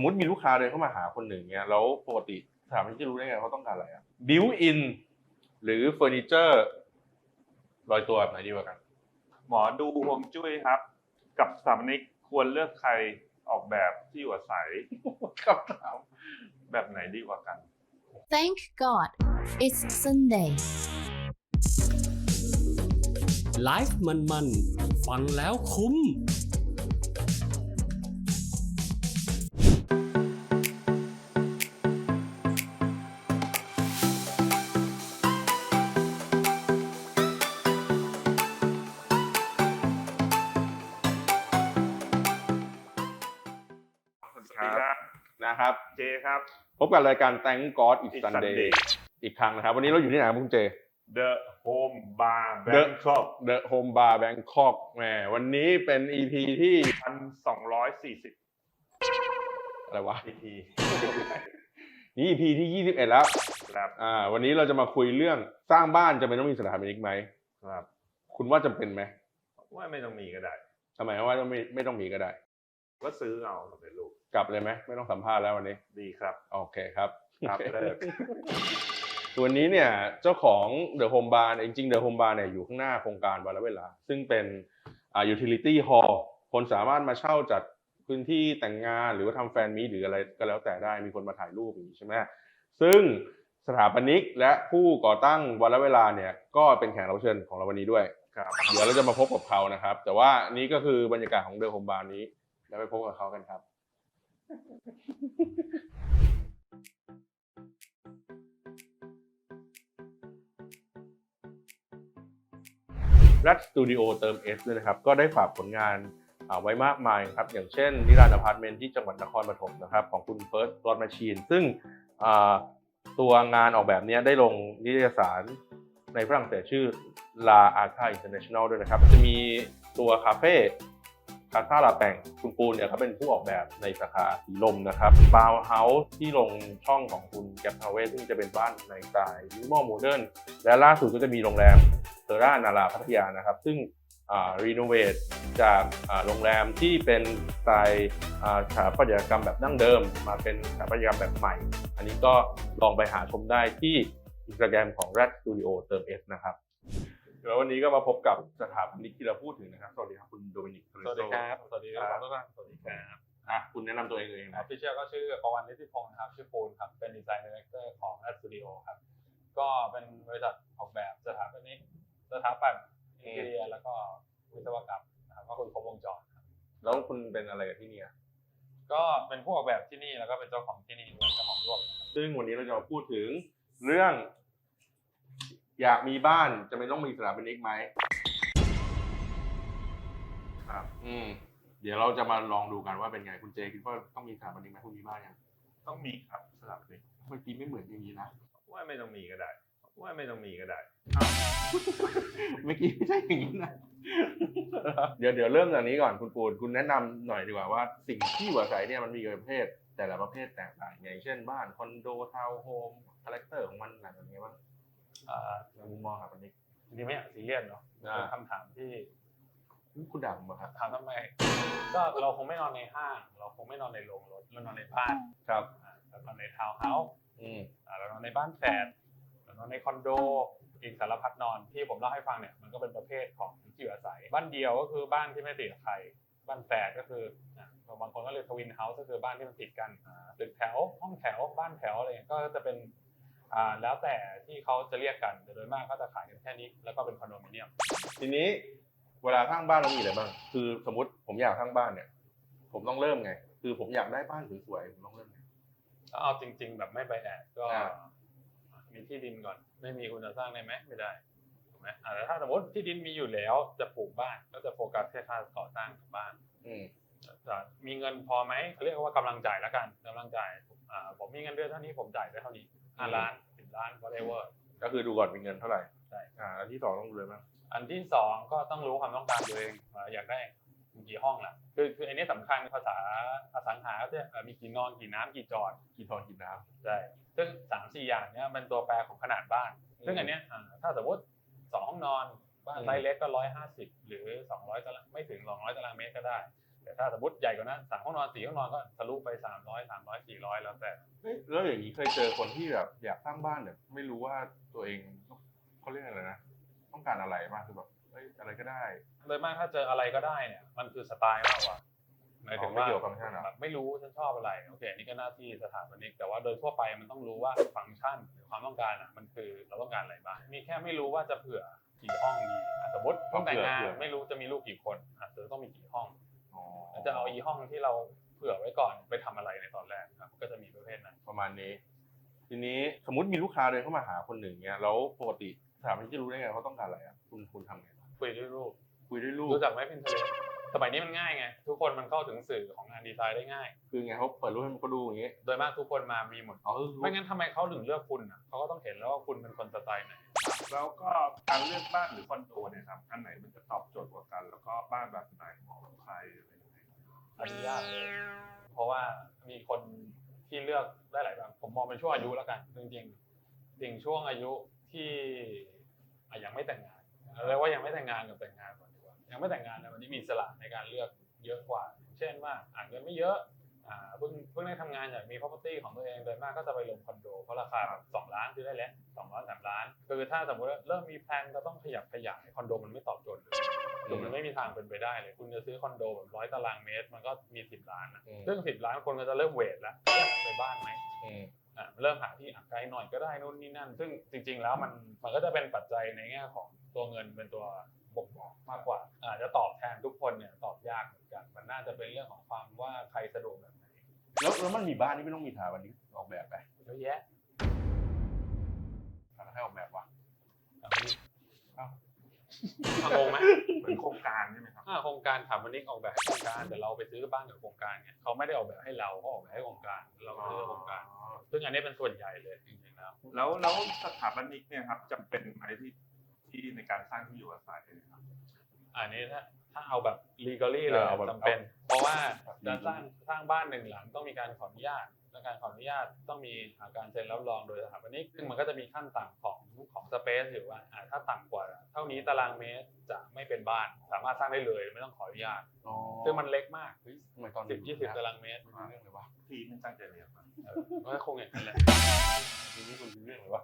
มมติมีลูกค้าเดินเข้ามาหาคนหนึ่งเนี้ยแล้วปกติถามจะรู้ได้ไงเขาต้องการอะไรอะบิวอินหรือเฟอร์นิเจอร์ลอยตัวแบบไหนดีกว่ากัน หมอดูฮวงจุ้ยครับ กับสถาปนิกควรเลือกใครออกแบบที่อยู่อาศัยครับถามแบบไหนดีกว่ากัน Thank God it's Sunday ไลฟ์มันๆ ฟังแล้วคุ้ม ครับนะครับเจครับ พบกับรายการ Thank God It's It's Sunday Sunday อีกครั้งนะครับ วันนี้เราอยู่ที่ไหนครับคุณเจ The Home Bar The Bangkok The Home Bar Bangkok แหมวันนี้เป็น EP ที่พันสองร้อยสี่สิบอะไรวะ EP นี่ EP ที่ 21 แล้วครับอ่าวันนี้เราจะมาคุยเรื่องสร้างบ้านจะเป็นต้องมีสถาปนิกไหม ครับ คุณว่าจำเป็นไหมว่าไม่ต้องมีก็ได้ ทำไมว่าไม่ไม่ต้องมีก็ได้ ก็ซื้อเอาสำเร็จรูปกลับเลยไหมไม่ต้องสัมภาษณ์แล้ววันนี้ ดีครับ โอเคครับ ครับเลิกตัวนี้เนี่ยเจ้าของ The Home Bar เนี่ยจริงๆ The Home Bar เนี่ยอยู่ข้างหน้าโครงการวันละเวลา ซึ่งเป็นอ่า utility hall คนสามารถมาเช่าจัดพื้นที่แต่งงานหรือว่าทำแฟนมีตหรืออะไรก็แล้วแต่ได้มีคนมาถ่ายรูปอย่างนี้ใช่ไหมซึ่งสถาปนิกและผู้ก่อตั้งวันละเวลาเนี่ยก็เป็นแขกรับเชิญของเราวันนี้ด้วย ครับ เดี๋ยวเราจะมาพบกับเขานะครับ แต่ว่านี่ก็คือบรรยากาศของเดอะโฮมบาร์นี้ แล้วไปพบกับเขากันครับ รัฐสตูดิโอเติม S ด้วยนะครับ ก็ได้ฝากผลงานาไว้มากมายครับ อย่างเช่นนิรันดร์อพาร์ตเมนต์ที่จังหวัดนครปฐมนะครับ ของคุณเฟิร์สรอดมชชีน ซึ่งตัวงานออกแบบนี้ได้ลงนิตยสารในฝรั่งเศสชื่อ La Arca International ด้วยนะครับ จะมีตัวคาเฟ่ คาซาลาแปงคุณปูนเนี่ยเขาเป็นผู้ออกแบบในสาขาสีลมนะครับบาวเฮาส์ที่ลงช่องของคุณแกปทาวเวซึ่งจะเป็นบ้านในสไตล์มินิมอลโมเดิร์นและล่าสุดก็จะมีโรงแรมเทอร่านาราพัทยานะครับ ซึ่งรีโนเวทจากโรงแรมที่เป็นสไตล์สถาปัตยกรรมแบบดั้งเดิม มาเป็นสถาปัตยกรรมแบบใหม่ อันนี้ก็ลองไปหาชมได้ที่อินสตาแกรมของ Red Studio เติม S นะครับ แล้ววันนี้ก็มาพบกับสถาปนิกที่เราพูดถึงนะครับสวัสดีครับคุณโดมินิกสวัสดีครับสวัสดีครับทุกท่านสวัสดีครับอะคุณแนะนำตัวเองเองอนะอฟฟิเชียลก็ชื่อประวันนิติพงศ์นะครับชื่อปูนครับเป็นดีไซน์ดีเรคเตอร์ของ a อ s t u d i o ครับก็เป็นบริษัทออกแบบสถาปนิกสถาปัตย์อินเทียแล้วก็วิศวกรรมนะครับก็คือครบวงจรครับแล้วคุณเป็นอะไรกับที่เนี่ยก็เป็นผู้ออกแบบที่นี่แล้วก็เป็นเจ้าของที่นี่ด้วยเจ้าของร่วมนะครับซึ่งวันนี้เราจะมาพูดถึงเรื่อง อยากมีบ้านจะไม่ต้องมีสถาปนิกไหมครับ อืม เดี๋ยวเราจะมาลองดูกันว่าเป็นไงคุณเจคิดว่าต้องมีสถาปนิกไหมคุณมีบ้านยังต้องมีครับสลับนี้เมื่อกี้ไม่เหมือนอย่างนี้นะว่าไม่ต้องมีก็ได้ ว่าไม่ต้องมีก็ได้เมื่อกี้ไม่ใช่อย่างนี้นะเดี๋ยวเดี๋ยวเริ่มจากนี้ก่อนคุณปูนคุณแนะนำหน่อยดีกว่าว่าสิ่งที่อยู่อาศัยเนี่ยมันมีกี่ประเภทแต่ละประเภทแตกต่างอย่างเช่นบ้านคอนโดทาวน์โฮมคาแรคเตอร์ของมันหนังอย่างเงี้ยบ้างอ่า ในมุมมองครับอันนี้จริงๆไม่อยากซีเรียสเนาะอ่าเป็นคำถามที่คุณด่าผมเหรอครับถามทำไม ก็เราคงไม่นอนในห้าง เราคงไม่นอนในโรงรถเรานอนในบ้านครับอ่าเรานอนในทาวน์เฮาส์อืมอ่าเรานอนในบ้านแฝดเรานอนในคอนโดอีกสารพัดนอนที่ผมเล่าให้ฟังเนี่ยมันก็เป็นประเภทของที่อยู่อาศัย บ้านเดียวก็คือบ้านที่ไม่ติดกับใครบ้านแฝดก็คืออ่าบางคนก็เรียกทวินเฮาส์ก็คือบ้านที่มันติดกันอ่าตึกแถวห้องแถวบ้านแถวอะไรเงี้ยก็จะเป็นอ่า แล้วแต่ที่เขาจะเรียกกันแต่โดยมากก็จะขายกันแค่นี้ แล้วก็เป็นคอนโดมิเนียม ทีนี้เวลาสร้างบ้านเรามีอะไรบ้าง คือสมมติผมอยากสร้างบ้านเนี่ย ผมต้องเริ่มไง คือผมอยากได้บ้านสวยๆ ผมต้องเริ่มไงถ้าเอาจริง ๆ แบบไม่ไปแอดก็อ่ามีที่ดินก่อน ไม่มีคุณจะสร้างได้ไหมไม่ได้ถูกไหมอ่าแต่ถ้าสมมติที่ดินมีอยู่แล้วจะปลูกบ้านก็จะโฟกัสแค่ค่าก่อสร้างของบ้านอืมแต่มีเงินพอไหมเขาเรียกว่ากำลังจ่ายแล้วกันกำลังจ่ายอ่าผมมีเงินเดือนเท่านี้ผมจ่ายได้เท่านี้ ห้าอืมล้านสิบล้าน whatever ก็คือดูก่อนมีเงินเท่าไหร่ใช่อ่าอันที่สองต้องดูเลยมั้งอันที่สองก็ต้องรู้ความต้องการตัวเองว่าอยากได้กี่ห้องล่ะคือคืออันนี้สำคัญภาษาอสังหาก็จะเอ่อมีกี่นอนกี่น้ำกี่จอดกี่ทอนกี่น้ใช่ซึ่งสามสี่อย่างเนี้ยเป็นตัวแปรของขนาดบ้าน ซึ่งอันเนี้ยอ่าถ้าสมมติสองห้องนอนบ้านไซส์เล็กก็ร้อยห้าสิบหรือสองร้อยตารางไม่ถึงสองร้อยตารางเมตรก็ได้ แต่แต่ถ้าสมมติใหญ่กว่านั้นสามห้องนอนสี่ห้องนอนก็ทะลุไปสามร้อยสามร้อยสี่ร้อยแล้วแต่เฮ้ยแล้วอย่างนี้เคยเจอคนที่แบบอยากสร้างบ้านเนี่ยไม่รู้ว่าตัวเองเขาเรียกอะไรนะต้องการอะไรมากคือแบบเอ้ยอะไรก็ได้โดยมากถ้าเจออะไรก็ได้เนี่ยมันคือสไตล์มากกว่าหมายถึงอ๋อไม่ว่าเกี่ยวกับฟังก์ชันเหรอแบบไม่รู้ฉันชอบอะไรโอเคอันนี่ก็หน้าที่สถาปนิกแต่ว่าโดยทั่วไปมันต้องรู้ว่าฟังก์ชันหรือความต้องการอะมันคือเราต้องการอะไรบ้างมีแค่ไม่รู้ว่าจะเผื่อกี่ห้องดีอะสมมติต้องแต่งงานไม่รู้จะมีลูกกี่คนอาจจะต้องมีกี่ห้องอ๋อ จะเอาอีห้องที่เราเผื่อไว้ก่อนไปทำอะไรในตอนแรกครับ ก็จะมีประเภทนั้นประมาณนี้ ทีนี้สมมติมีลูกค้าเดินเข้ามาหาคนหนึ่งเนี้ยแล้วปกติสถาปนิกจะรู้ได้ไงเขาต้องการอะไรอะคุณคุณทำไงคุยด้วยรูปคุยด้วยรูปรู้จักไหมพินเทเลสมัยนี้มันง่ายไงทุกคนมันเข้าถึงสื่อของงานดีไซน์ได้ง่าย คือไงเขาเปิดรูปให้มันก็ดูอย่างงี้โดยมากทุกคนมามีหมดอ๋อคือไม่งั้นทำไมเขาถึงเลือกคุณอะเขาก็ต้องเห็นแล้วว่าคุณเป็นคนสไตล์ไหนแล้วก็การเลือกบ้านหรือคอนโดเนี่ยครับอันไหนมันจะตอบโจทย์กว่ากันแล้ว องเป็นช่วงอายุแล้วกัน จริงๆจริงช่วงอายุที่อะยังไม่แต่งงานเรียกว่ายังไม่แต่งงานกับแต่งงานก่อนดีกว่ายังไม่แต่งงานเนี่ยวันนี้มีอิสละในการเลือกเยอะกว่า เช่นว่าอ่านเงินไม่เยอะอ่าเพิ่งเพิ่งได้ทำงานอยากมี property ของตัวเองโดยมากก็จะไปลงคอนโดเพราะราคาแบบสองล้านซื้อได้แล้วสองล้านสามล้านคือถ้าสมมติว่าเริ่มมีแพลนจะต้องขยับขยายคอนโดมันไม่ตอบโจทย์เลยคือมันไม่มีทางเป็นไปได้เลย คุณจะซื้อคอนโดแบบร้อยตารางเมตร มันก็มีสิบล้านนะอืม ซึ่งสิบล้านคนก็จะเริ่มเวทแล้วเอ๊ะไปบ้านไหม อืม อะเริ่มหาที่อะไกลหน่อยก็ได้นู่นนี่นั่น ซึ่งจริง ๆ แล้วมันมันก็จะเป็นปัจจัยในแง่ของตัวเงินเป็นตัวบ่งบอกมากกว่าอาจจะตอบแทนทุกคนเนี่ยตอบยากเหมือนกันมันน่าจะเป็นเรื่องของความว่าใครสะดวกแบบไหนแล้วแล้วมันมีบ้านที่ไม่ต้องมีถาปนิกออกแบบไปเยอะแยะแล้วให้ออกแบบวะอ้าวงงไหมเหมือนโครงการใช่ไหม อ่าโครงการถามวันนี้ออกแบบให้โครงการแต่เราไปซื้อบ้านกับโครงการเนี่ยเขาไม่ได้ออกแบบให้เราเขาออกแบบให้โครงการเราซื้อโครงการ ซึ่งอันนี้เป็นส่วนใหญ่เลยจริงๆแล้ว แล้วแล้วสถาปนิกเนี่ยครับจำเป็นไหมที่ที่ในการสร้างที่อยู่อาศัยเนี่ยครับ อันนี้ถ้าถ้าเอาแบบ legally เลยเออเอาแบบ จำเป็น เพราะว่าแบบจะสร้างสร้างบ้านหนึ่งหลังต้องมีการขออนุญาต และการขออนุญาตต้องมีอ่าการเซ็นรับรองโดยสถาปนิกซึ่งมันก็จะมีขั้นต่ำของของสเปซอยู่ว่าอ่าถ้าต่ำกว่า เท่านี้ตารางเมตรจะไม่เป็นบ้าน สามารถสร้างได้เลยไม่ต้องขออนุญาตอ๋อซึ่งมันเล็กมากเฮ้ยทำไมตอนสิบยี่สิบนะตารางเมตรไม่รู้เรื่องเลยวะทีมตั้งใจเรียนมาเออก็คงอย่างนั้นแหละทีนี้คุณรู้เรื่องเลยวะ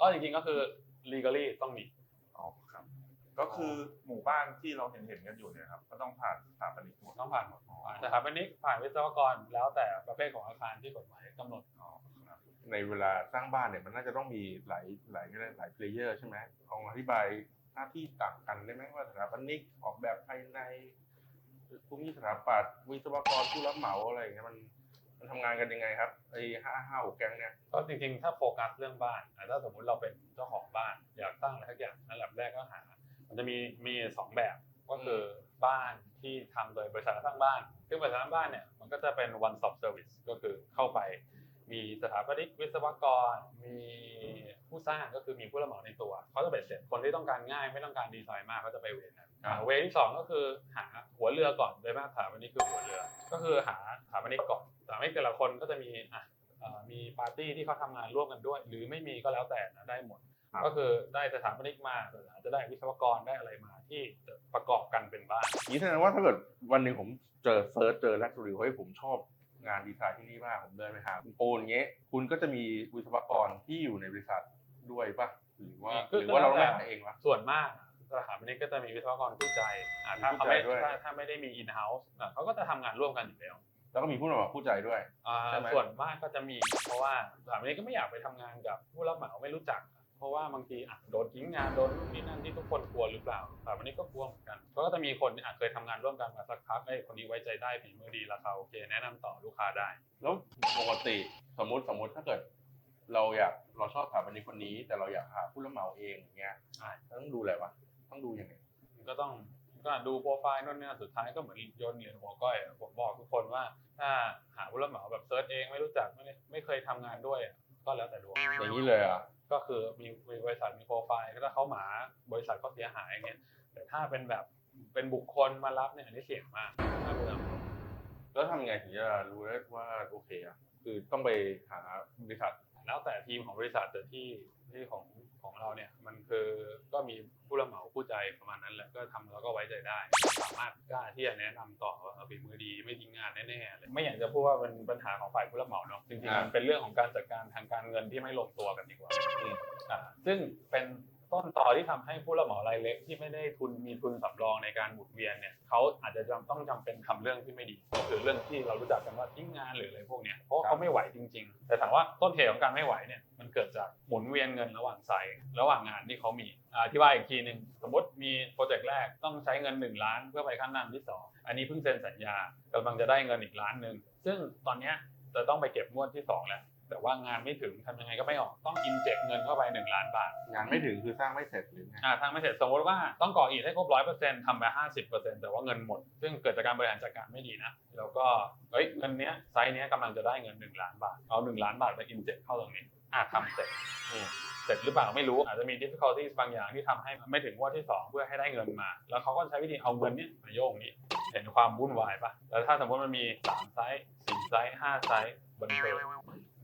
ก็จริงๆก็คือ legally ต้องมีอ๋อครับ ก็คือหมู่บ้านที่เราเห็นเห็นๆกันอยู่เนี่ยครับก็ต้องผ่านสถาปนิกหมดต้องผ่านหมด สถาปนิกผ่านวิศวกรแล้วแต่ประเภทของอาคารที่กฎหมายกำหนดอ๋อครับในเวลาสร้างบ้านเนี่ยมันน่าจะต้องมีหลายหลายหลายเพลเยอร์ใช่ไหมลองอธิบายหน้าที่ต่างกันได้ไหมว่าสถาปนิกออกแบบภายในภูมิสถาปัตย์วิศวกรผู้รับเหมาอะไรอย่างเงี้ยมันมันทำงานกันยังไงครับไอ้ห้าห้าหกแก๊งเนี่ยก็จริงๆ ถ้าโฟกัสเรื่องบ้านอะถ้าสมมุติเราเป็นเจ้าของบ้านอยากตั้งอะไรสักอย่างอันดับแรกก็หา มันจะมีมีสองแบบก็คือ บ้านที่ทำโดยบริษัทสร้างบ้าน ซึ่งบริษัทสร้างบ้านเนี่ยมันก็จะเป็น one stop service ก็คือเข้าไปมีสถาปนิกวิศวกร มีผู้สร้างก็คือมีผู้รับเหมาในตัวเขาจะเป็นเสร็จคนที่ต้องการง่าย ไม่ต้องการดีไซน์มากเขาจะไปเวรนั้นอ่าเวรที่สองก็คือหาหัวเรือก่อนโดยมากสถาปนิกคือหัวเรือ ก็คือหาสถาปนิกก่อนสถาปนิกแต่ละคนก็จะมีอะเอ่อมีปาร์ตี้ที่เขาทำงานร่วมกันด้วย หรือไม่มีก็แล้วแต่นะได้หมดครับ ก็คือได้สถาปนิกมาหรืออาจจะได้วิศวกรได้อะไรมาที่จะประกอบกันเป็นบ้านนี้แสดงว่าถ้าเกิดวันหนึ่งผมเจอเซิร์ชเจอแลกสตูดิโอเฮ้ยผมชอบงานดีไซน์ที่นี่มากผมเดินไปหาคุณโปนเงี้ยคุณก็จะมีวิศวกรที่อยู่ในบริษัทด้วยป่ะหรือว่าคือหรือว่าเราต้องแล้วไปแต่หาเองวะส่วนมากสถาปนิกก็จะมีวิศวกรคู่ใจอะถ้าเขาไม่คู่ใจด้วยถ้าถ้าไม่ได้มี in house อะเขาก็จะทำงานร่วมกันอยู่แล้วแล้วก็มีผู้รับเหมาผู้ใจด้วยอ่าใช่ไหมส่วนมากก็จะมี เพราะว่าสถาปนิกก็ไม่อยากไปทำงานกับผู้รับเหมาไม่รู้จักเพ ราะว่าบางทีอะโดนทิ้งงานโดนนู่นนี่นั่นที่ทุกคนกลัวหรือเปล่าสถาปนิกก็กลัวเหมือนกันก็จะมีคนที่อาจเคยทำงานร่วมกันมาสักพักไอ้ยคนนี้ไว้ใจได้ฝีมือดีราคาโอเคแนะนำต่อลูกค้าได้ แล้วปกติสมมติสมมติถ้าเกิด เราอยากเราชอบสถาปนิกคนนี้ แต่เราอยากหาผู้รับเหมาเองอย่างเงี้ยอ่าต้องดูอะไรวะต้องดูยังไงก็ต้องก็ดูโปรไฟล์นู่นนี่นั่นสุดท้ายก็เหมือนโยนเหรียญหัวก้อยอะผมบอกทุกคนว่าถ้าหาผู้รับเหมาแบบเซิร์ชเองไม่รู้จักไม่ได้ไม่เคยทำงานด้วยอะก็แล้วแต่ดวงอย่างนี้เลยอะ ก็คือมีมีบริษัทมีโปรไฟล์ถ้าเขาหมาบริษัทก็เสียหายอย่างเงี้ยแต่ถ้าเป็นแบบเป็นบุคคลมารับเนี่ยอันนี้เสี่ยงมากถ้าผู้รับเหมแล้วทำไงถึงจะรู้ได้ว่าโอเคอะคือต้องไปหาบริษัท แล้วแต่ทีมของบริษัทแต่ที่ที่ของของเราเนี่ยมันคือก็มีผู้รับเหมาผู้ใจประมาณนั้นแหละก็ทำแล้วก็ไว้ใจได้ สามารถกล้าที่จะแนะนำต่อว่าเออฝีมือดีไม่ทิ้งงานแน่ๆเลยไม่อยากจะพูดว่าเป็นปัญหาของฝ่ายผู้รับเหมาเนาะจริงๆมันเป็นเรื่องของการจัดการทางการเงินที่ไม่ลงตัวกันดีกว่าอ่าซึ่งเป็น ต้นต่อที่ทำให้ผู้รับเหมารายเล็กที่ไม่ได้ทุนมีทุนสำรองในการหมุนเวียนเนี่ยเขาอาจจะจำต้องจำเป็นทำเรื่องที่ไม่ดีก็คือเรื่องที่เรารู้จักกันว่าทิ้งงานหรืออะไรพวกเนี้ยเพราะเขาไม่ไหวจริง ๆ แต่ถามว่าต้นเหตุของการไม่ไหวเนี่ยมันเกิดจากหมุนเวียนเงินระหว่างไซต์ระหว่างงานที่เขามีอธิบายอีกทีหนึ่งสมมติมีโปรเจกต์แรกต้องใช้เงิน 1 ล้านเพื่อไปขั้นตอนที่สองอันนี้เพิ่งเซ็นสัญญากำลังจะได้เงินอีกล้านหนึ่งซึ่งตอนเนี้ยจะต้องไปเก็บงวดที่สองแล้ว แต่ว่างานไม่ถึงทำยังไงก็ไม่ออกต้องอินเจกเงินเข้าไป1ล้านบาทงานไม่ถึงคือสร้างไม่เสร็จหรือไงอ่าทางไม่เสร็จสมมติว่าต้องก่ออิฐให้ครบร้อยเปอร์เซ็นต์ทำไปห้าสิบเปอร์เซ็นต์แต่ว่าเงินหมด ซึ่งเกิดจากการบริหารจัดการไม่ดีนะแล้วก็เฮ้ยเงินเนี้ยไซส์เนี้ยกำลังจะได้เงิน1ล้านบาทเอา1ล้านบาทไปอินเจกเข้าตรงนี้อ่าทำเสร็จอืมเสร็จหรือเปล่าไม่รู้อาจจะมี difficulties บางอย่างที่ทำให้ไม่ถึงงวดที่สองเพื่อให้ได้เงินมา แล้วเขาก็ใช้วิธีเอาเงินเนี้ยมาโยงนี้ เห็นความวุ่นวายปะแล้วถ้าสมมติมันมีสามไซส์สี่ไซส์ห้าไซส์บันเทิง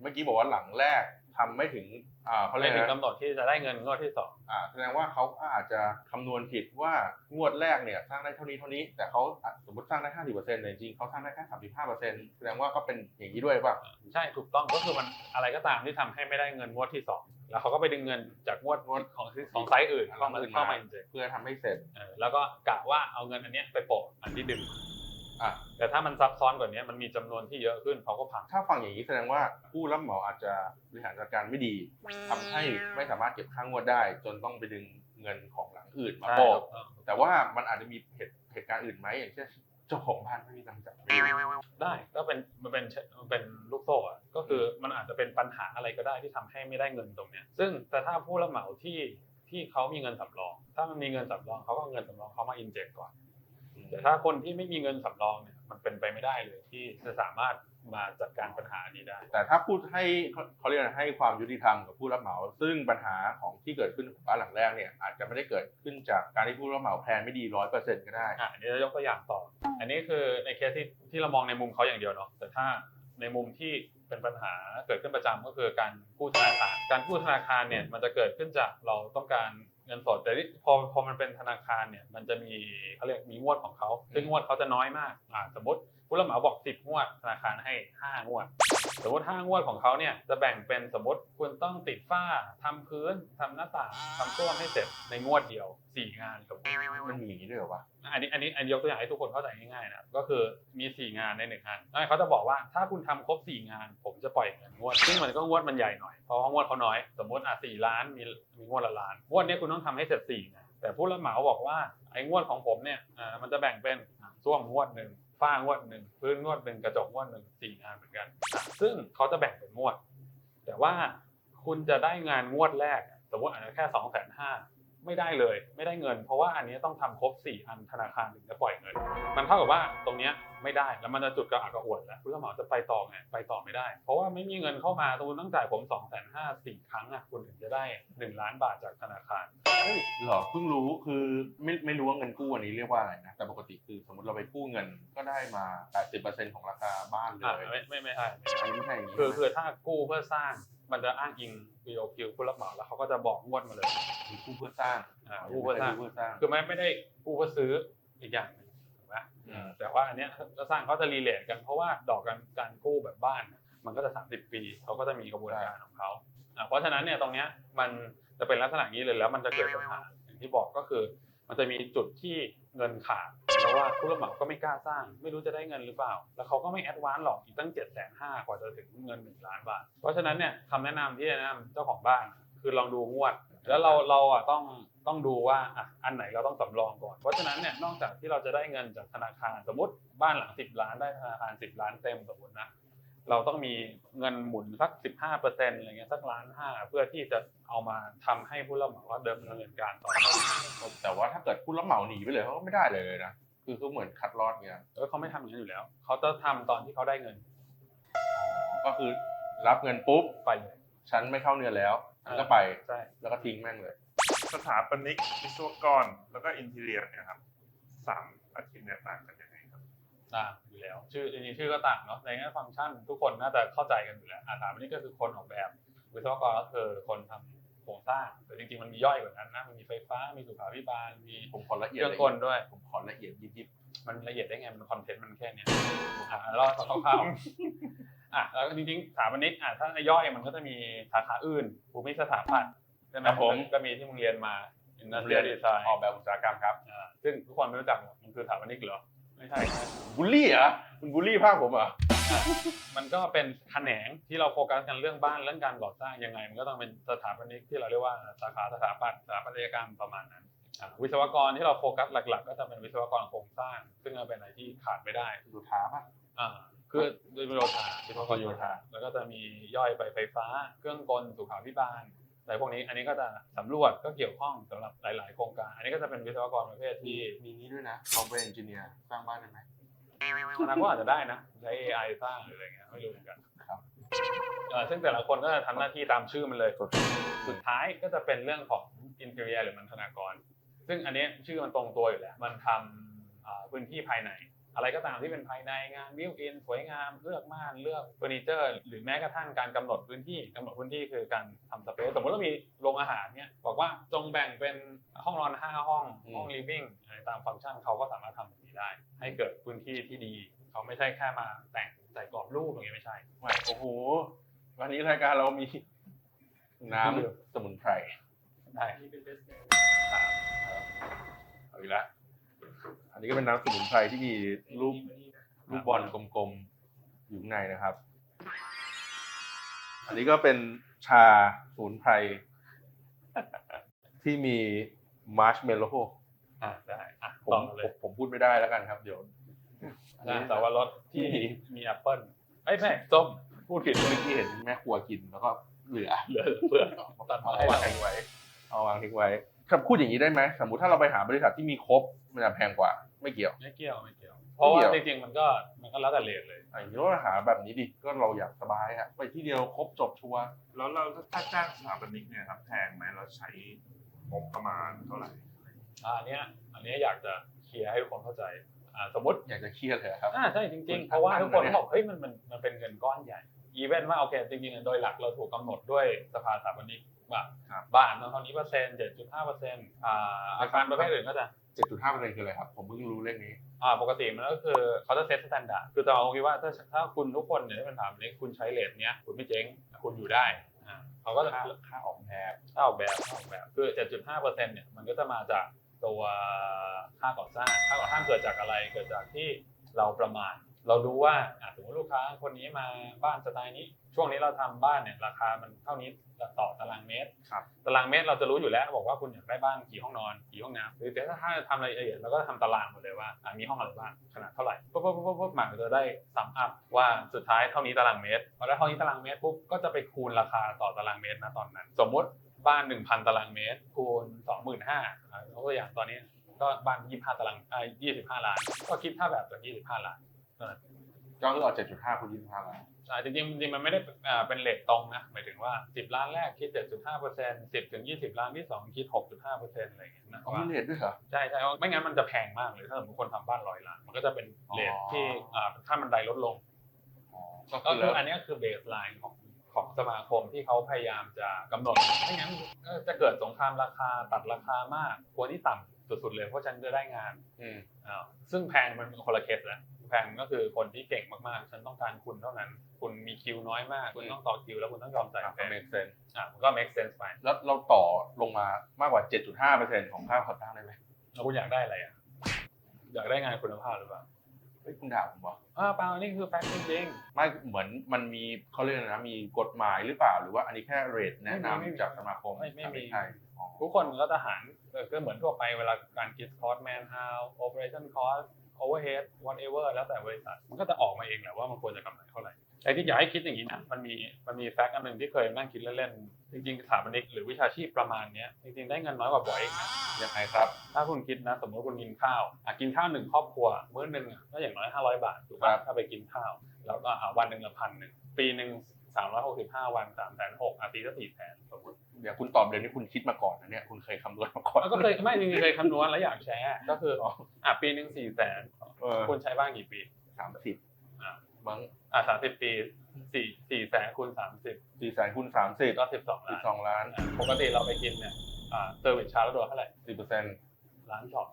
เมื่อกี้บอกว่าหลังแรกทำไม่ถึงอ่าเขาเรีไม่ยกถึงนะกำหนดที่จะได้เงินงวดที่สองอ่าแสดงว่าเขาอาจจะคำนวณผิดว่างวดแรกเนี่ยสร้างได้เท่านี้เท่านี้ แต่เขาอะสมมติสร้างได้ห้าสิบเปอร์เซ็นต์แต่จริงๆเขาสร้างได้แค่สามสิบห้าเปอร์เซ็นต์แสดงว่าก็เป็นอย่างนี้ด้วยป่ะใช่ถูกต้องก็คือมันอะไรก็ตามที่ทำให้ไม่ได้เงินงวดที่สองแล้วเขาก็ไปดึงเงินจากงวดงวดของของไซต์อื่นเข้ามาเข้ามาอินเจเพื่อทำให้เสร็จเออแล้วก็กะว่าเอาเงินอันเนี้ยไปโปะอันที่ดึง อะแต่ถ้ามันซับซ้อนกว่านี้มันมีจำนวนที่เยอะขึ้นเขาก็พังถ้าฟังอย่างนี้แสดงว่าผู้รับเหมาอาจจะบริหารจัดการไม่ดีทำให้ไม่สามารถเก็บค่างวดได้ จนต้องไปดึงเงินของหลังอื่นมาใช่โปะถูกต้องแต่ว่ามันอาจจะมีเหตุเหตุการณ์อื่นไหมอย่างเช่นเจ้าของบ้านไม่มีตังค์จ่ายได้ก็เป็นมันเป็นมันเป็นลูกโซ่อะก็คือมันอาจจะเป็นปัญหาอะไรก็ได้ที่ทำให้ไม่ได้เงินตรงเนี้ยซึ่งแต่ถ้าผู้รับเหมาที่ที่เขามีเงินสำรอง ถ้ามันมีเงินสำรองเขาก็เอาเงินสำรองเขามาอินเจกก่อน แต่ถ้าคนที่ไม่มีเงินสำรองเนี่ยมันเป็นไปไม่ได้เลยที่จะสามารถมาจัดการปัญหานี้ได้ แต่ถ้าพูดให้เขาเขาเรียกอะไรให้ความยุติธรรมกับผู้รับเหมา ซึ่งปัญหาของที่เกิดขึ้นของบ้านหลังแรกเนี่ยอาจจะไม่ได้เกิดขึ้นจากการที่ผู้รับเหมาแพลนไม่ดีร้อยเปอร์เซ็นต์ก็ได้อะอันนี้จะยกตัวอย่างต่อ อันนี้คือในเคสที่ที่เรามองในมุมเขาอย่างเดียวเนาะแต่ถ้าในมุมที่เป็นปัญหาเกิดขึ้นประจำก็คือการกู้ธนาคาร การกู้ธนาคารเนี่ยมันจะเกิดขึ้นจากเราต้องการ เงินสดแต่ที่พอพอมันเป็นธนาคารเนี่ยมันจะมีเขาเรียกมีงวดของเขาซึ่งงวดเขาจะน้อยมากอ่าสมมติ ผู้รับเหมาบอก 10 งวดธนาคารให้ 5 งวด สมมติ 5 งวดของเขาเนี่ยจะแบ่งเป็นสมมติคุณต้องติดฝ้าทำพื้นทำหน้าต่างทำส้วมให้เสร็จในงวดเดียว 4 งานสมมติมันมีอย่างนี้ด้วยเหรอวะอันนี้อันนี้อันนี้ยกตัวอย่างให้ทุกคนเข้าใจง่ายๆนะก็คือมี 4 งานในหนึ่งงานแล้วเขาจะบอกว่าถ้าคุณทำครบ 4 งาน ผมจะปล่อยเงินงวด ซึ่งมันก็งวดมันใหญ่หน่อยเพราะว่างวดเขาน้อย สมมติอะสี่ล้านมีมีงวดละล้านงวดเนี้ยคุณต้องทำให้เสร็จ4งานแต่ผู้รับเหมาบอกว่าไอ้งวดของผมเนี่ยอ่ามันจะแบ่งเป็นอะส้วมงวดหนึ่ง ฝ้างวดหนึ่งพื้นงวดหนึ่งกระจกงวดหนึ่งสี่งานเหมือนกัน ซึ่งเขาจะแบ่งเป็นงวด แต่ว่าคุณจะได้งานงวดแรกสมมติอาจจะแค่สองแสนห้า ไม่ได้เลย ไม่ได้เงิน เพราะว่าอันนี้ต้องทำครบสี่อันธนาคารถึงจะปล่อยเงิน มันเท่ากับว่าตรงเนี้ยไม่ได้แล้วมันจะจุดกระอักกระอ่วนแล้วผู้รับเหมาจะไปต่อไงไปต่อไม่ได้ เพราะว่าไม่มีเงินเข้ามาคุณต้องจ่ายผมสองแสนห้าสี่ครั้งอะคุณถึงจะได้หนึ่งล้านบาทจากธนาคารเฮ้ยเหรอเพิ่งรู้คือไม่ไม่รู้ว่าเงินกู้อันนี้เรียกว่าอะไรนะแต่ปกติคือสมมติเราไปกู้เงินก็ได้มา 80%ของราคาบ้านเลอะยไม่ไม่ไม่ใช่อันนี้ไม่ใช่อย่างนี้คือใช่คืไหมอถ้ากู้เพื่อสร้าง มันจะอ้างอิง BOQ ผู้รับเหมาแล้วเขาก็จะบอกงวดมาเลยมีกู้เพื่อสร้างอ่ากู้เพื่อสร้างกู้เพื่อสร้าง คือไม่ไม่ได้กู้เพื่อซื้ออีกอย่างหนึ่งถูกไหมอืมแต่ว่าอันเนี้ยถ้าสร้างเขาจะรีเลทกันเพราะว่าดอกการการกู้แบบบ้านเนี่ยมันก็จะ 30 ปีเขาก็จะมีกระบวนการของเขาอ่าเพราะฉะนั้นเนี่ยตรงเนี้ยมันจะเป็นลักษณะนี้เลยแล้วมันจะเกิดปัญหาอย่างที่บอกก็คือ มันจะมีจุดที่ เงินขาดเพราะว่าผู้รับเหมาก็ไม่กล้าสร้าง ไม่รู้จะได้เงินหรือเปล่า แล้วเขาก็ไม่แอดวานซ์หรอกอีกตั้ง7จ็ดแสนห้ากว่าจะถึงเงิน1ล้านบาท เพราะฉะนั้นเนี่ยคำแนะนำที่แนะนำเจ้าของบ้าน คือลองดูงวด แล้วเราเราอะต้องต้องดูว่าอะอันไหนเราต้องสำรองก่อน เพราะฉะนั้นเนี่ยนอกจากที่เราจะได้เงินจากธนาคารสมมติบ้านหลัง 10 ล้านได้ธนาคาร 10 ล้านเต็มสมมตินะ เราต้องมีเงินหมุนสัก 15เปอร์เซ็นต์อะไรเงี้ยสักล้านห้าเพื่อที่จะเอามาทำให้ผู้รับเหมาว่าเดิมเนินการต่อแต่ว่าถ้าเกิดผู้รับเหมาหนีไปเลยเขาก็ไม่ได้เลยนะคือเขาเหมือนคัดลอดเงี้ยเออเขาไม่ทำอย่างนั้นอยู่แล้วเขาจะทำตอนที่เขาได้เงิน ก็คือรับเงินปุ๊บไปเลยฉันไม่เข้าเงินแล้วฉันก็ไปใช่แล้วก็ทิ้งแม่งเลย สถาปนิกวิศวกรแล้วก็อินทีเรียเนี่ยครับสามอาชีพเนี่ยต่างกันยังไงครับ ต่างอยู่แล้ว ชื่อจริงๆชื่อก็ต่างเนาะในแง่ฟังก์ชันทุกคนน่าจะเข้าใจกันอยู่แล้วอาถามอันนี้ก็คือคนออกแบบวิศวกรก็คือคนทำโครงสร้าง แต่จริงๆมันมีย่อยกว่านั้นนะมันมีไฟฟ้ามีสุขาภิบาลมีผมขอละเอียดเครื่องกลด้วยผมขอละเอียดยิบยิบมันละเอียดได้ไงมันคอนเทนต์มันแค่เนี้ยอะเราคร่าวๆอะแล้วจริงๆสถาปนิกอะถ้าย่อยมันก็จะมีสาขาอื่นภูมิสถาปัตย์ใช่ไหมก็มีที่มึงเรียนมาๆ Industrial Design ออกแบบอุตสาหกรรมครับอ่าซึ่งทุกคนไม่รู้จักหรอกมันคือสถาปนิกเหรอ ไม่ใช่ใช่บูลลี่เหรอคุณบูลลี่ภาคผมเหรอมันก็เป็นแขนงที่เราโฟกัสกันเรื่องบ้านเรื่องการก่อสร้างยังไง มันก็ต้องเป็นสถาปนิกที่เราเรียกว่าสาขาสถาปัตย์สถาปัตยกรรมประมาณนั้นอ่าวิศวกรที่เราโฟกัสหลัก ๆ ก็จะเป็นวิศวกรโครงสร้าง ซึ่งก็เป็นอะไรที่ขาดไม่ได้สุท้าป่ะอ่าคือโยธาวิศวกรโยธาแล้วก็จะมีย่อยไปไฟฟ้า เครื่องกลสุขาภิบาล อะไรพวกนี้อันนี้ก็จะสำรวจก็เกี่ยวข้องสำหรับหลาย ๆ โครงการ อันนี้ก็จะเป็นวิศวกรประเภทมีที่มีนี้ด้วยนะซอฟต์แวร์เอนจิเนียร์สร้างบ้านได้ไหมอนาคตอาจจะได้นะใช้ AI สร้างหรืออะไรเงี้ยไม่รู้เหมือนกันครับเออซึ่งแต่ละคนก็จะทำหน้าที่ตามชื่อมันเลย สุดท้ายก็จะเป็นเรื่องของอินเทอร์เนียหรือมันธนากร ซึ่งอันนี้ชื่อมันตรงตัวอยู่แล้ว มันทำอ่าพื้นที่ภายใน อะไรก็ตามที่เป็นภายในงานวิวอินสวยงามเลือกม่านเลือกเฟอร์นิเจอร์ หรือแม้กระทั่งการกำหนดพื้นที่กำหนดพื้นที่คือการทำสเปซสมมติเรามีโรงอาหารเนี่ยบอกว่าจงแบ่งเป็นห้องนอนห้าห้องอืมห้องลิฟวิ่งอะไรตามฟังก์ชันเขาก็สามารถทำแบบนี้ได้ ให้เกิดพื้นที่ที่ดี เขาไม่ใช่แค่มาแต่งใส่กรอบรูปอย่างเงี้ยไม่ใช่ไม่โอ้โหวันนี้รายการเรามีน้ำสมุนไพรได้ครับเอาอีกแล้วอั นนี้ก็เป็นน้ำสมุนไพรที่มีรูปลูกบอลกลมๆอยู่ข้างในนะครับ อันนี้ก็เป็นชาสมุนไพรที่มีมาร์ชเมลโล่อ่าได้อะผมต่อเลย ผมผมพูดไม่ได้แล้วกันครับ เดี๋ยวงานสาวรสที่ที่มีแอปเปิ้ลเอ้ยไม่ส้มพูดผิดเมื่อกี้เห็นแม่ครัวกินแล้วก็เหลือเหลือเปลือกตัดมาให้เอาเราวางทิ้งไว้ เอาวางทิ้งไว้ถ้าพูดอย่างนี้ได้ไหมสมมติถ้าเราไปหาบริษัทที่มีครบมันจะแพงกว่า ไม่เกี่ยว ไม่เกี่ยวไม่เกี่ยว เพราะว่าไม่จเกี่ยวริงๆมันก็มันก็แล้วแต่เลทเลยอย่างนี้เราหาแบบนี้ดิก็เราอยากสบายอะไปที่เดียวครบจบชัวร์แล้วเราถ้าจ้างสถาปนิกเนี่ยครับแพงไหมเราใช้งบประมาณเท่าไหร่อ่าอันเนี้ยอันเนี้ยอยากจะเคลียร์ให้ทุกคนเข้าใจอ่าสมมติอยากจะเครียดเลยครับอ่าใช่จริงคุณๆเพราะว่าตั้งทุกคนมาเนี่ยบอกเฮ้ยมันมันมันเป็นเงินก้อนใหญ่อีเวนต์ว่าโอเคจริงๆโดยหลักเราถูกกำหนดด้วยสภาสถาปนิกว่าครับบ้านต้องเท่านี้เปอร์เซ็นต์เจ็ดจุดห้าเปอร์เซ็นต์อ่าอาคารประเภทอื่นก็จะ 7.5เปอร์เซ็นต์คืออะไรครับ ผมเพิ่งรู้เรื่องนี้อ่าปกติมันก็คือเขาจะเซตสแตนดาร์ดคือจะเอาคิดว่าถ้าถ้าคุณทุกคนเนี่ยที่เป็นถามนี้คุณใช้เลทเนี้ยคุณไม่เจ๊งคุณอยู่ได้อ่าเขาก็จะค่าค่าออกแบบค่าออกแบบค่าออกแบบคือ7.5เปอร์เซ็นต์เนี่ยมันก็จะมาจากตัวค่าก่อสร้างค่าก่อสร้างเกิดจากอะไรเกิดจากที่เราประมาณ เรารู้ว่าอะสมมติลูกค้าคนนี้มาบ้านสไตล์นี้ ช่วงนี้เราทำบ้านเนี่ยราคามันเท่านี้ต่อตารางเมตรครับตารางเมตรเราจะรู้อยู่แล้วบอกว่าคุณอยากได้บ้านกี่ห้องนอนกี่ห้องน้ำหรือแต่ถ้าถ้าทำรายละเอียดเราก็ทำตารางหมดเลยว่าอะมีห้องอะไรบ้างขนาดเท่าไหร่ปุ๊บปุ๊บปุ๊บปุ๊บมันก็จะได้ซัมอัพว่าสุดท้ายเท่านี้ตารางเมตรพอได้เท่านี้ตารางเมตรปุ๊บก็จะไปคูณราคาต่อตารางเมตรนะตอนนั้น สมมุติบ้าน 1,000 ตารางเมตร คูณ 25,000ยกตัวอย่างตอนนี้ก็บ้าน 25 ตารางอ่า25 ล้าน ก็คิดค่าแบบจาก25 ล้าน ก็คือเอา7.5คูณ25ล้านอ่าจริงๆจริงๆมันไม่ได้อ่าเป็นเลทตรงนะหมายถึงว่า10ล้านแรกคิด7.5เปอร์เซ็นต์10ถึง20ล้านที่2คิด6.5เปอร์เซ็นต์อะไรอย่างเงี้ยนะเอาว่ามีเลทด้วยเหรอใช่ใช่ไม่งั้นมันจะแพงมากเลยถ้าสมมติคนทำบ้านร้อยล้านมันก็จะเป็นเลทอ๋อที่อ่าขั้นบันไดลดลงอ๋อก็ก็คือคืออันเนี้ยคือเบสไลน์ของของสมาคมที่เขาพยายามจะกำหนดไม่งั้นก็จะเกิดสงครามราคาตัดราคามากควรที่ต่ำสุดๆเลยเพราะฉันจะได้งาน อืมอ้าวซึ่งแพงมันเป็นคนละเคสแหละ แพงก็คือคนที่เก่งมากๆ ฉันต้องการคุณเท่านั้น คุณมีคิวน้อยมาก คุณต้องต่อคิวแล้วคุณต้องยอมจ่ายอะแพก็ง make sense อะมันก็ make sense ไป แล้วเราต่อลงมามากกว่า 7.5เปอร์เซ็นต์ของค่าก่อสร้างได้ไหมแล้วคุณอยากได้อะไรอะ อยากได้งานคุณภาพหรือเปล่าเฮ้ยคุณด่าผมวะอ่าเปล่านี่คือแฟกต์จริงไม่เหมือนมันมีเขาเรียกอะไรนะมีกฎหมายหรือเปล่า หรือว่าอันนี้แค่เรทแนะไม่มีไม่มีนำจากสมาคมไม่ไม่มีใช่อ๋อๆทุกคนก็จะหารเออก็เหมือนทั่วไปเวลาการคิด cost man how operation cost overhead whatever แล้วแต่บริษัทมันก็จะออกมาเองแหละว่ามันควรจะกำไรเท่าไหร่ไอ้ที่อยากให้คิดอย่างนี้นะมันมีมันมีแฟกต์อันหนึ่งที่เคยนั่งคิดเล่นๆจริงๆสถาปนิกหรือวิชาชีพประมาณเนี้ยจริงๆได้เงินน้อยกว่าบอยเองนะยังไงครับ ถ้าคุณคิดนะ สมมติคุณกินข้าวอะกินข้าวหนึ่งครอบครัวมื้อหนึ่งอะก็อย่างน้อยห้าร้อยบาทถูกครัป่ะบถ้าไปกินข้าว แล้วก็อะวันหนึ่งละพันหนึ่งปีหนึ่งสามร้อยหกสิบห้าวันสามแสนหกอะปีก็สี่แสนสมมติ เดี๋ยวคุณตอบเดี๋ยวนี้คุณคิดมาก่อนนะเนี่ยคุณเคยคำนวณมาก่อนแล้วก็เคยไม่จริงๆเคยคำนวณแล้วอยากแชร์ก็คืออะปีหนึ่งสี่แสนเออคุณใช้บ้านกี่ปีสามสิบอะมั้งอะสามสิบปีสี่สี่แสนคูณสามสิบสี่แสนคูณสามสิบก็สิบสองสิล้าบนสองล้านอ่าปกติเราไปกินเนี่ยอ่าเซอร์วิสชาร์จแล้วโดนเท่าไหร่สิบเปอร์เซ็นต์ล้านสอง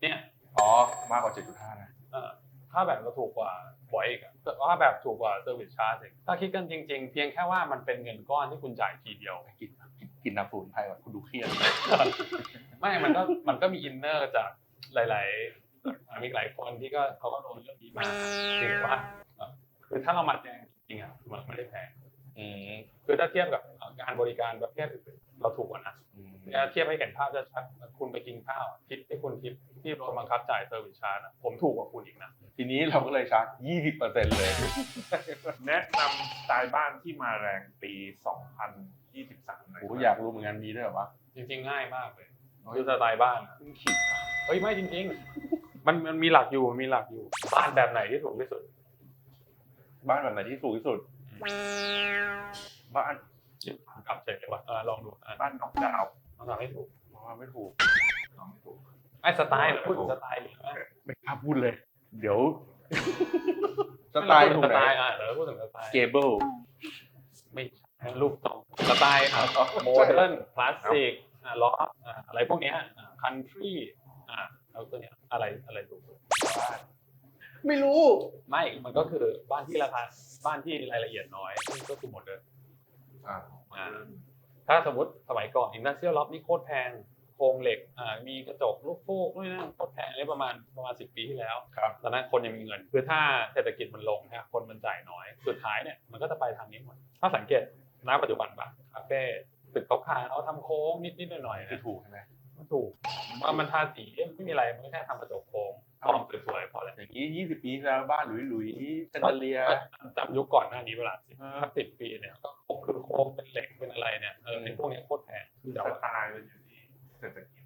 เนี่ยอ๋อมากกว่าเจ็ดจุดห้านะเอ่อ ค่าแบบก็ถูกกว่าบ่อยอีกอะค่าแบบถูกกว่าเซอร์วิสชาร์จอีกถ้าคิดกันจริง ๆ เพียงแค่ว่ามันเป็นเงินก้อนที่คุณจ่ายทีเดียวกินกินน้ำสมุนไพรก่อนคุณดูเครียดไม่มันก็มันก็มีอินเนอร์จากหลายๆมีหลายคนที่ก็เขาก็โดนเรื่องนี้มาถึงว่าเอ่อคือถ้าเรามาแจ้งจริงๆอะมันไม่ได้แพงอืมคือถ้าเทียบกับการบริการประเภทอื่น เราถูกกว่านะอืมถ้าเทียบให้เห็นภาพชัดๆคุณไปกินข้าวทิปที่คุณทิปที่โดนบังคับจ่ายเซอร์วิสชาร์จอะผมถูกกว่าคุณอีกนะทีนี้เราก็เลยชาร์จยี่สิบเปอร์เซ็นต์เลย แนะนำสไตล์บ้านที่มาแรงปี 2023หน่อยโอ้อยากรู้เหมือนกันมีด้วยเหรอวะจริงๆง่ายมากเลยเฮ้ยคือสไตล์บ้านอะเพิ่งคิดอะเฮ้ยไม่จริงๆมันมันมีหลักอยู่มันมีหลักอยู่ บ้านแบบไหนที่ถูกที่สุด บ้านแบบไหนที่ถูกที่สุด บ้าน กลับเฉยเลยว่ะเออลองดูอะบ้านนอกดาวน์ลองทำให้ถูกว่าไม่ถูกลองไม่ถูกไอ้สไตล์เหรอพูดถึงสไตล์หรือว่าไม่กล้าพูดเลย เดี๋ยวสไตล์ถูกสไหไตนล์อะเดี๋ยวเราพูดถึงสไตล์เกเบิลไม่ใช่รูปตรงสไตล์อะโมเดิร์นคลาสสิกอะล็อกอะอะไรพวกเนี้ยคันทรีอะแล้วตัวเนี้ยอะไรอะไรถูกสุดไม่รู้ ไม่ มันก็คือบ้านที่ราคาบ้านที่รายละเอียดน้อยซึ่งก็คือโมเดิร์นอ่าอ่า ถ้าสมมติสมัยก่อนอินดัสเซียลล็อบนี่โคตรแพงโครงเหล็กอ่ามีกระจกลูกฟูกนู่นนั่นโคตรแพงเลยประมาณประมาณสิปีที่แล้วครับตอนนั้นคนยังมีเงิน คือถ้าเศรษฐกิจมันลงนะคนมันจ่ายน้อย สุดท้ายเนี่ยมันก็จะไปทางนี้หมด ถ้าสังเกตณปัจจุบันปะคาเฟ่ตึกขาวๆเอาทำโค้งนิดๆหน่อยๆคือนะถูกใช่ไหมมันถูกว่ามันทาสีไม่มีอะไรมันก็แค่ทำกระจกโค้ง ทองสวยๆพอแล้วอย่างนี้ยี่สิบปีที่แล้วบ้านหลุยหลุยๆเซนเดอเลียจำยุคก่อนหน้านี้เวลาสิอ่าสักสิบปีเนี่ยก็คือโค้งเป็นเหล็กเป็นอะไรเนี่ยเออไอ้พวกเนี้ยโคตรแพงคือสเดาว่าไตล์มันอยู่ที่เศรษฐกิจ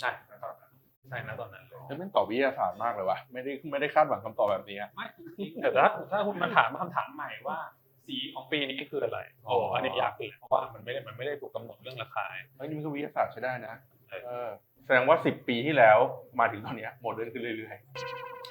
ใช่นะตอนนั้นใช่นะตอนนั้นเลยแล้วแม่งตอบวิทยาศาสตร์มากเลยวะไม่ได้ไม่ได้คาดหวังคำตอบแบบนี้อะไม่จริงๆแต่ถ้าถ้าคุณมาถามคำถามใหม่ว่าสีของปีนี้คืออะไรโอ้อันนี้ยากเลยเพราะว่ามันไม่ได้มันไม่ได้ถูกกำหนดเรื่องราคาเฮ้ยนี่มันก็วิทยาศาสตร์ใช้ได้นะเออเออ แสดงว่าสิบปีที่แล้วมาถึงตอนเนี้ยโมเดิร์นขึ้นเรื่อย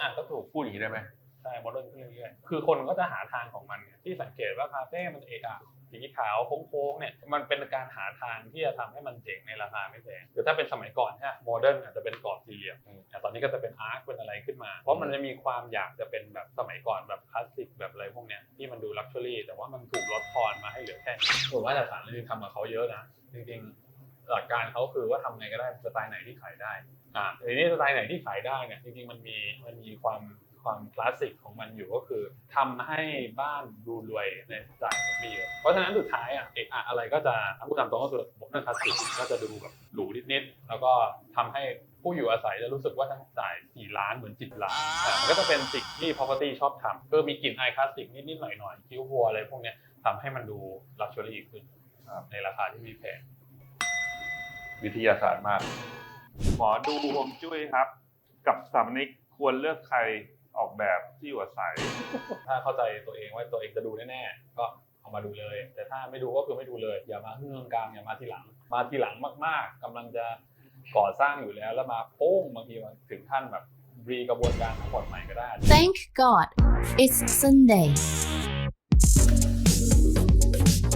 อะก็ถูกๆพูดอย่างนี้ได้ไหม ใช่โมเดิร์นขึ้นเรื่อยๆคือคนก็จะหาทางของมันไงที่สังเกตว่าคาเฟ่มันเอะอะสีขาวโค้งๆเนี่ยมันเป็นการหาทางที่จะทำให้มันเจ๋งในราคาไม่แพงคือถ้าเป็นสมัยก่อนเนี่ยโมเดิร์นอาจจะเป็นกรอบสี่เหลี่ยมแต่ตอนนี้ก็จะเป็นอาร์คเป็นอะไรขึ้นมา เพราะมันจะมีความอยากจะเป็นแบบสมัยก่อนแบบคลาสสิกแบบอะไรพวกเนี้ยที่มันดูลักชัวรี่แต่ว่ามันถูกลดทอนมาให้เหลือแค่นี้ผมว่าสถานที่ทำกับเขาเยอะนะจริงๆ หลักการเขาคือว่าทำไงก็ได้สไตล์ไหนที่ขายได้อ่าทีนี้สไตล์ไหนที่ขายได้เนี่ยจริงๆมันมีมันมีความความคลาสสิกของมันอยู่ก็คือทำให้บ้านดูรวยในสไตล์แบบนี้เยอะเพราะฉะนั้นสุดท้ายอะเอกอะอะไรก็จะถ้าพูดตามตรงก็คือผมเรื่องคลาสสิกก็จะดูแบบหรูนิดๆแล้วก็ทำให้ผู้อยู่อาศัยจะรู้สึกว่าทั้งจ่าย 4 ล้านเหมือน 10 ล้านมันก็จะเป็นสิ่งที่ property ชอบทำคือมีกลิ่นอายคลาสสิกนิดๆหน่อยๆคิ้ววัวอะไรพวกเนี้ยทำให้มันดู luxury ขึ้นในราคาที่ไม่แพง วิทยาศาสตร์มาก หมอดูฮวงจุ้ยครับ กับสถามนิกควรเลือกใครออกแบบที่อยู่อาศัย ถ้าเข้าใจตัวเองว่าตัวเองจะดูแน่ๆก็เอามาดูเลย แต่ถ้าไม่ดูก็คือไม่ดูเลย อย่ามาเงื่องกลางอย่ามาทีหลัง มาทีหลังมาก ๆกำลังจะก่อสร้างอยู่แล้วแล้วมาโป้งบางทีมันถึงขั้นแบบรีกระบวนการทั้งหมดใหม่ก็ได้ Thank God it's Sunday.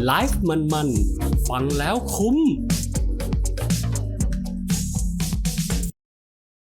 ไลฟ์มันๆ ฟังแล้วคุ้ม